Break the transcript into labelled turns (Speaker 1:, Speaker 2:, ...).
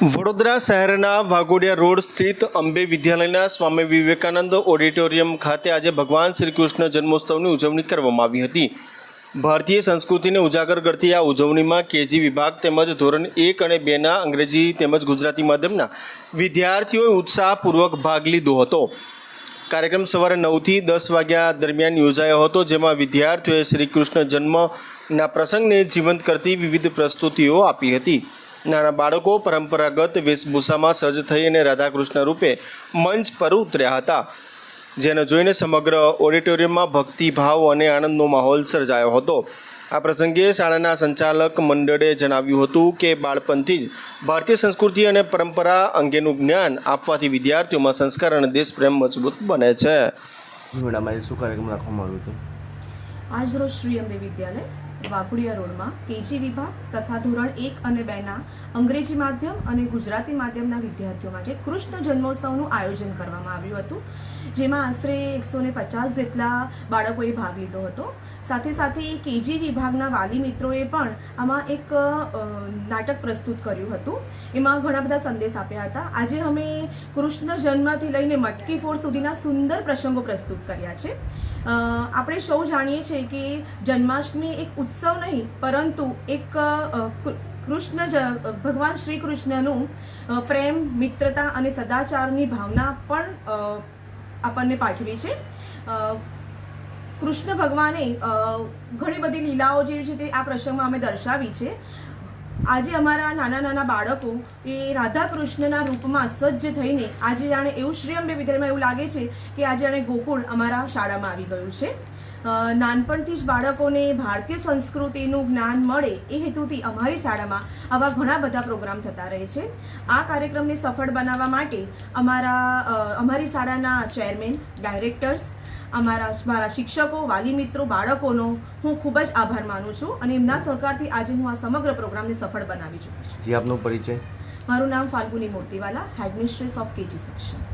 Speaker 1: વડોદરા શહેરના વાઘોડિયા રોડ સ્થિત અંબે વિદ્યાલયના સ્વામી વિવેકાનંદ ઓડિટોરિયમ ખાતે આજે ભગવાન શ્રી કૃષ્ણ જન્મોત્સવની ઉજવણી કરવામાં આવી હતી. ભારતીય સંસ્કૃતિને ઉજાગર કરતી આ ઉજવણીમાં કેજી વિભાગ તેમજ ધોરણ એક અને બેના અંગ્રેજી તેમજ ગુજરાતી માધ્યમના વિદ્યાર્થીઓએ ઉત્સાહપૂર્વક ભાગ લીધો હતો. કાર્યક્રમ સવારે નવથી દસ વાગ્યા દરમિયાન યોજાયો હતો, જેમાં વિદ્યાર્થીઓએ શ્રી કૃષ્ણ જન્મના પ્રસંગને જીવંત કરતી વિવિધ પ્રસ્તુતિઓ આપી હતી. નાના બાળકો પરંપરાગત વેશભૂષામાં સજ્જ થઈ અને રાધાકૃષ્ણ રૂપે મંચ પર ઉતર્યા હતા જેને જોઈને સમગ્ર ઓડિટોરિયમમાં ભક્તિભાવ અને આનંદનો માહોલ સર્જાયો હતો. આ પ્રસંગે શાળાના સંચાલક મંડળે જણાવ્યું હતું કે બાળપણથી જ ભારતીય સંસ્કૃતિ અને પરંપરા અંગેનું જ્ઞાન આપવાથી વિદ્યાર્થીઓમાં સંસ્કાર અને દેશપ્રેમ મજબૂત બને છે.
Speaker 2: મેડમ આજે શું કાર્યક્રમ રાખવામાં આવ્યો હતો?
Speaker 3: આજરોજ શ્રી અંબે વિદ્યાલય વાઘોડિયા રોડમાં કેજી વિભાગ તથા ધોરણ એક અને બેના અંગ્રેજી માધ્યમ અને ગુજરાતી માધ્યમના વિદ્યાર્થીઓ માટે કૃષ્ણ જન્મોત્સવનું આયોજન કરવામાં આવ્યું હતું, જેમાં આશરે એકસો પચાસ જેટલા બાળકોએ ભાગ લીધો હતો. સાથે સાથે એ કેજી વિભાગના વાલી મિત્રોએ પણ આમાં એક નાટક પ્રસ્તુત કર્યું હતું. એમાં ઘણા બધા સંદેશ આપ્યા હતા. આજે અમે કૃષ્ણ જન્મથી લઈને મટકી ફોડ સુધીના સુંદર પ્રસંગો પ્રસ્તુત કર્યા છે. આપણે સૌ જાણીએ છીએ કે જન્માષ્ટમી એક ઉત્સવ નહીં, પરંતુ એક કૃષ્ણ જ, ભગવાન શ્રી કૃષ્ણનું પ્રેમ, મિત્રતા અને સદાચારની ભાવના પણ આપણને પાઠવી છે. કૃષ્ણ ભગવાને ઘણી બધી લીલાઓ જે છે તે આ પ્રસંગમાં અમે દર્શાવી છે. આજે અમારા નાના નાના બાળકો એ રાધા કૃષ્ણના રૂપમાં સજ્જ થઈને આજે જાણે એવું શ્રી અંબે વિદ્યાલયમાં એવું લાગે છે કે આજે જાણે ગોકુળ અમારા શાળામાં આવી ગયું છે. નાનપણથી જ બાળકોને ભારતીય સંસ્કૃતિનું જ્ઞાન મળે એ હેતુથી અમારી શાળામાં આવા ઘણા બધા પ્રોગ્રામ થતા રહે છે. આ કાર્યક્રમને સફળ બનાવવા માટે અમારા અમારી શાળાના ચેરમેન, ડાયરેક્ટર્સ અમારા મારા શિક્ષકો વાલી મિત્રો બાળકોનો હું ખૂબ જ આભાર માનું છું અને એમના સહકારથી આજે હું આ સમગ્ર પ્રોગ્રામને સફળ બનાવી ચૂકી છું.
Speaker 2: જી આપનો પરિચય?
Speaker 3: મારું નામ Falguni Murtiwala headmistress of KG section